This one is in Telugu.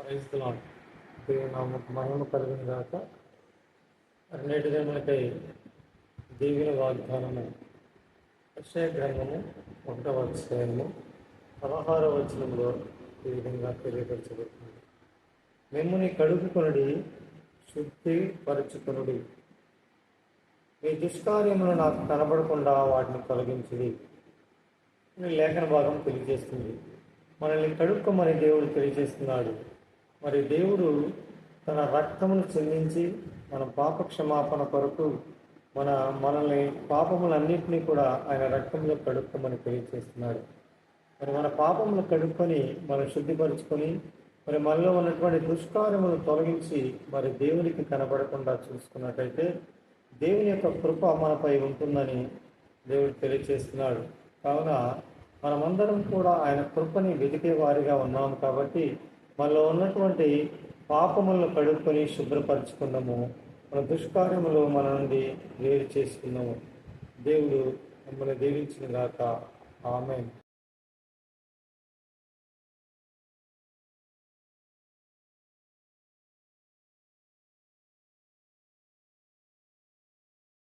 క్రైస్తలం దేవుని నామకు మహిమ కలిగిన గాక నేటి మనకి దీవిన వాగ్దానము యెషయా గ్రంథము ఒకటవ అధ్యాయము వచనంలో ఈ విధంగా తెలియపరచబడుతుంది. మిమ్మల్ని కడుగుకొనుడి శుద్ధి పరచుకొనుడి. మీ దుష్కార్యములు నాకు కనబడకుండా వాటిని తొలగించుడి లేఖన భాగం తెలియజేస్తుంది. మనల్ని కడుక్కోమని దేవుడు తెలియజేస్తున్నాడు. మరి దేవుడు తన రక్తమును చెందించి మన పాప క్షమాపణ కొరకు మన మనల్ని పాపములన్నింటినీ కూడా ఆయన రక్తంలో కడుక్కోమని తెలియజేస్తున్నాడు మరి మన పాపములు కడుక్కొని మనం శుద్ధిపరుచుకొని మరి మనలో ఉన్నటువంటి దుష్కార్యములను తొలగించి మరి దేవునికి కనబడకుండా చూసుకున్నట్టయితే దేవుని యొక్క కృప మనపై ఉంటుందని దేవుడు తెలియజేస్తున్నాడు కావున మనమందరం కూడా ఆయన కృపని వెతికే వారిగా ఉన్నాము కాబట్టి మనలో ఉన్నటువంటి పాపములను కడుక్కొని శుభ్రపరచుకున్నాము. మన దుష్కార్యములు మన నుండి వేరు చేసుకున్నాము. దేవుడు మమ్మల్ని దీవించిన గాక. ఆమె